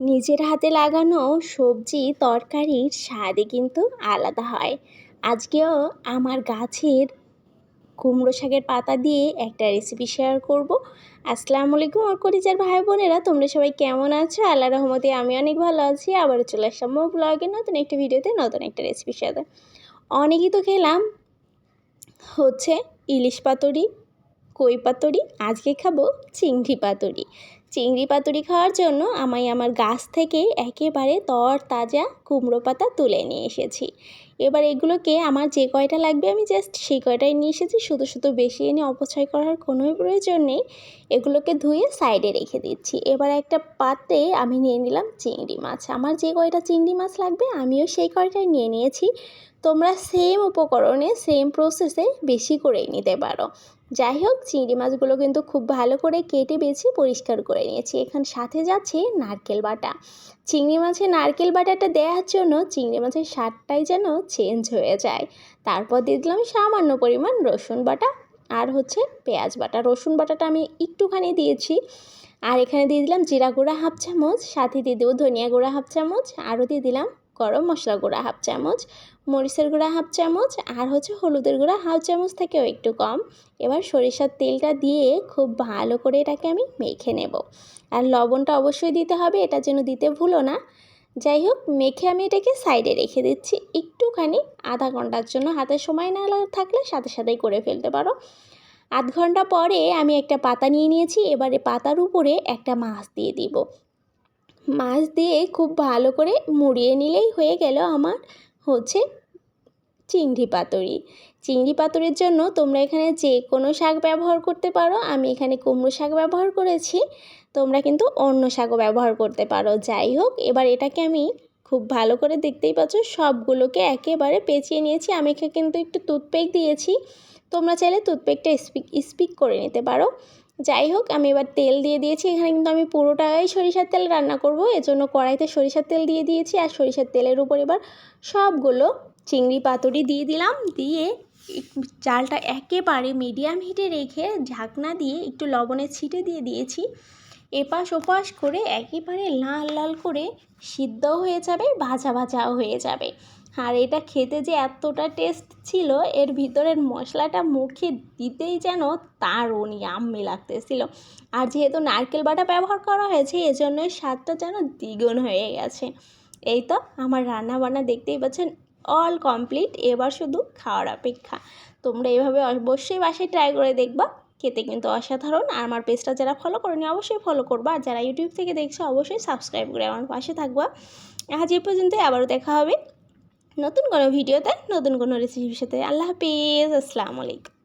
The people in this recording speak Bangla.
নিজের হাতে লাগানো সবজি তরকারির স্বাদই কিন্তু আলাদা হয়। আজকেও আমার গাছের কুমড়ো শাকের পাতা দিয়ে একটা রেসিপি শেয়ার করব। আসসালামু আলাইকুম আর করিজার ভাই বোনেরা, তোমরা সবাই কেমন আছো? আল্লাহ রহমতে আমি অনেক ভালো আছি। আবারও চলে আসলাম ব্লগে নতুন একটা ভিডিওতে নতুন একটা রেসিপির সাথে অনেকই তো খেলাম। হচ্ছে ইলিশ পাতুরি, কই পাতুরি, আজকে খাব চিংড়ি পাতুরি। চিংড়ি পাতুরি খাওয়ার জন্য আমি আমার গাছ থেকে একেবারে তর তাজা কুমড়ো পাতা তুলে নিয়ে এসেছি। এবার এগুলোকে আমার যে কয়টা লাগবে আমি জাস্ট সেই কয়টাই নিয়ে এসেছি। শুধু শুধু বেশি এনে অপচয় করার কোনোই প্রয়োজন নেই। এগুলোকে ধুয়ে সাইডে রেখে দিচ্ছি। এবার একটা পাত্রে আমি নিয়ে নিলাম চিংড়ি মাছ। আমার যে কয়টা চিংড়ি মাছ লাগবে, আমিও সেই কয়টাই নিয়ে নিয়েছি। তোমরা সেম উপকরণে সেম প্রসেসে বেশি করেই নিতে পারো। যাই হোক, চিংড়ি মাছগুলো কিন্তু খুব ভালো করে কেটে বেছে পরিষ্কার করে নিয়েছি। এখান সাথে যাচ্ছে নারকেল বাটা। চিংড়ি মাছে নারকেল বাটাটা দেওয়ার জন্য চিংড়ি মাছের স্বাদটাই যেন চেঞ্জ হয়ে যায়। তারপর দিয়ে দিলাম সামান্য পরিমাণ রসুন বাটা। আর হচ্ছে পেঁয়াজ বাটা। রসুন বাটাটা আমি একটুখানি দিয়েছি। আর এখানে দিয়ে দিলাম জিরা গুঁড়া হাফ চামচ, সাথে দিয়ে দেবো ধনিয়া গুঁড়া হাফ চামচ, আরও দিয়ে দিলাম গরম মশলা গুঁড়া হাফ চামচ, মরিচের গুঁড়া হাফ চামচ, আর হচ্ছে হলুদের গুঁড়া হাফ চামচ থেকেও একটু কম। এবার সরিষার তেলটা দিয়ে খুব ভালো করে এটাকে আমি মেখে নেব। আর লবণটা অবশ্যই দিতে হবে, এটা যেন দিতে ভুলো না। যাই হোক, মেখে আমি এটাকে সাইডে রেখে দিচ্ছি। একটুখানি আধা ঘণ্টার জন্য হাতে সময় না থাকলে সাথে সাথেই করে ফেলতে পারো। আধ ঘণ্টা পরে আমি একটা পাতা নিয়ে নিয়েছি, এবারে পাতার উপরে একটা মাছ দিয়ে দিব। মাছ দিয়ে খুব ভালো করে মুড়িয়ে নিলেই হয়ে গেল আমার হচ্ছে চিংড়ি পাতুরি। চিংড়ি পাতুরির জন্য তোমরা এখানে যে কোনো শাক ব্যবহার করতে পারো। আমি এখানে কুমড়ো শাক ব্যবহার করেছি। তোমরা কিন্তু অন্য শাকও ব্যবহার করতে পারো। যাই হোক, এবার এটাকে আমি খুব ভালো করে দেখতেই পাচ্ছ, সবগুলোকে একেবারে পেঁচিয়ে নিয়েছি। আমি এখানে কিন্তু একটু টুথপেক দিয়েছি। তোমরা চাইলে টুথপেকটা স্পিক স্পিক করে নিতে পারো। যাই হোক, আমি এবার তেল দিয়ে দিয়েছি। এখানে কিন্তু আমি পুরোটাই সরিষার তেল রান্না করব। এজন্য কড়াইতে সরিষার তেল দিয়ে দিয়েছি আর সরিষার তেলের উপর এবার সবগুলো চিংড়ি পাতুরি দিয়ে দিলাম। দিয়ে চালটা একেবারে মিডিয়াম হিটে রেখে ঢাকনা দিয়ে একটু লবণের ছিটে দিয়ে দিয়েছি। এপাশ ওপাশ করে একেবারে লাল লাল করে সিদ্ধ হয়ে যাবে, ভাজা ভাজাও হয়ে যাবে। আর এটা খেতে যে এতটা টেস্ট ছিল, এর ভিতরের মশলাটা মুখে দিতেই যেন তারও আম্মি লাগতেছিল। আর যেহেতু নারকেল বাটা ব্যবহার করা হয়েছে, এজন্যই স্বাদটা যেন দ্বিগুণ হয়ে গেছে। এই তো আমার রান্না বান্না দেখতেই পাচ্ছেন অল কমপ্লিট এবার শুধু খাওয়ার অপেক্ষা। তোমরা এভাবে অবশ্যই বাসায় ট্রাই করে দেখবা, খেতে কিন্তু অসাধারণ। আর আমার পেজটা যারা ফলো করেনি, অবশ্যই ফলো করবা। আর যারা ইউটিউব থেকে দেখছ, অবশ্যই সাবস্ক্রাইব করে আমার পাশে থাকবা। আজ এ পর্যন্তই, আবারও দেখা হবে। নতুন কোনো ভিডিওতে নতুন কোনো রেসিপির সাথে। আল্লাহ হাফিজ আসসালামু আলাইকুম।